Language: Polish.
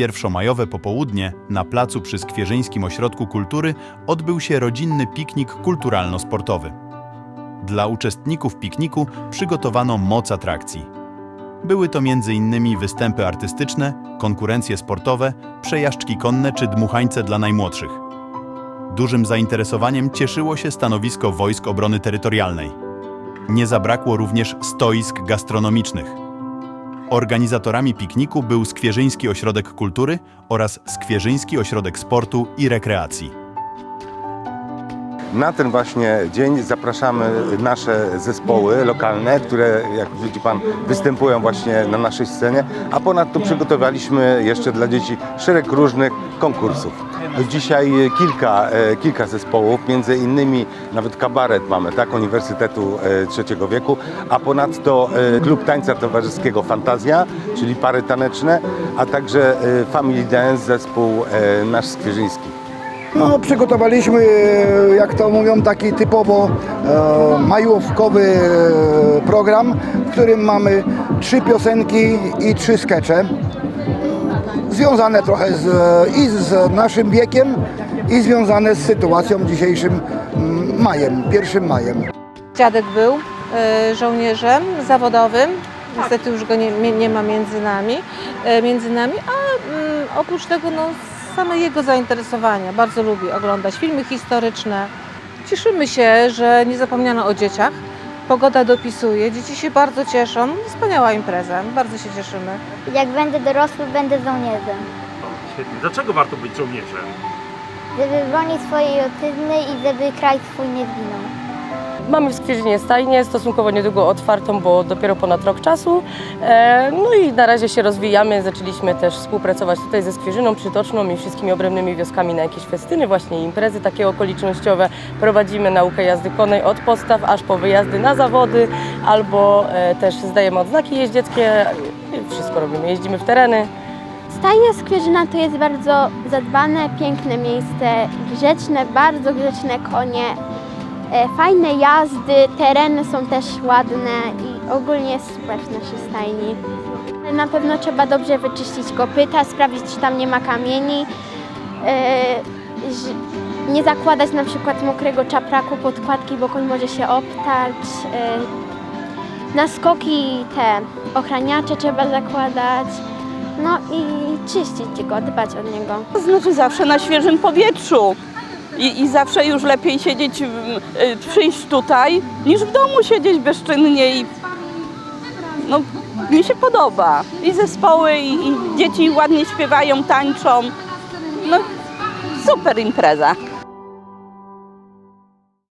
pierwszomajowe popołudnie na placu przy Skwierzyńskim Ośrodku Kultury odbył się rodzinny piknik kulturalno-sportowy. Dla uczestników pikniku przygotowano moc atrakcji. Były to m.in. występy artystyczne, konkurencje sportowe, przejażdżki konne czy dmuchańce dla najmłodszych. Dużym zainteresowaniem cieszyło się stanowisko Wojsk Obrony Terytorialnej. Nie zabrakło również stoisk gastronomicznych. Organizatorami pikniku był Skwierzyński Ośrodek Kultury oraz Skwierzyński Ośrodek Sportu i Rekreacji. Na ten właśnie dzień zapraszamy nasze zespoły lokalne, które jak widzi Pan występują właśnie na naszej scenie, a ponadto przygotowaliśmy jeszcze dla dzieci szereg różnych konkursów. Dzisiaj kilka, e, kilka zespołów, między innymi nawet kabaret mamy, tak, Uniwersytetu e, Trzeciego Wieku, a ponadto e, klub tańca towarzyskiego Fantazja, czyli pary taneczne, a także Family Dance, zespół nasz skwierzyński. No, przygotowaliśmy, jak to mówią, taki typowo e, majówkowy program, w którym mamy trzy piosenki i trzy skecze. Związane trochę z, i z naszym wiekiem, i związane z sytuacją dzisiejszym mm, majem, 1 majem. Dziadek był e, żołnierzem zawodowym. Niestety już go nie, nie- nie ma między nami, e, między nami, a mm, oprócz tego no, same jego zainteresowania. Bardzo lubi oglądać filmy historyczne. Cieszymy się, że nie zapomniano o dzieciach. Pogoda dopisuje, dzieci się bardzo cieszą. Wspaniała impreza, bardzo się cieszymy. Jak będę dorosły, będę żołnierzem. Świetnie. Dlaczego warto być żołnierzem? Żeby bronić swojej ojczyzny i żeby kraj swój nie zginął. Mamy w Skwierzynie stajnię, stosunkowo niedługo otwartą, bo dopiero ponad rok czasu. E, No i na razie się rozwijamy. Zaczęliśmy też współpracować tutaj ze Skwierzyną Przytoczną i wszystkimi obrębnymi wioskami na jakieś festyny, właśnie imprezy takie okolicznościowe. Prowadzimy naukę jazdy konnej od podstaw aż po wyjazdy na zawody, albo e, też zdajemy odznaki jeździeckie. Wszystko robimy, jeździmy w tereny. Stajnia Skwierzyna to jest bardzo zadbane, piękne miejsce, grzeczne, bardzo grzeczne konie, fajne jazdy, tereny są też ładne i ogólnie jest super w naszej stajni. Na pewno trzeba dobrze wyczyścić kopyta, sprawdzić czy tam nie ma kamieni, e, nie zakładać na przykład mokrego czapraku podkładki, bo koń może się obtać. e, Na skoki te ochraniacze trzeba zakładać. No i czyścić go, dbać o niego. Znaczy zawsze na świeżym powietrzu. I, I zawsze już lepiej siedzieć, y, przyjść tutaj, niż w domu siedzieć bezczynnie i no, mi się podoba. I zespoły, i, i dzieci ładnie śpiewają, tańczą. No, super impreza.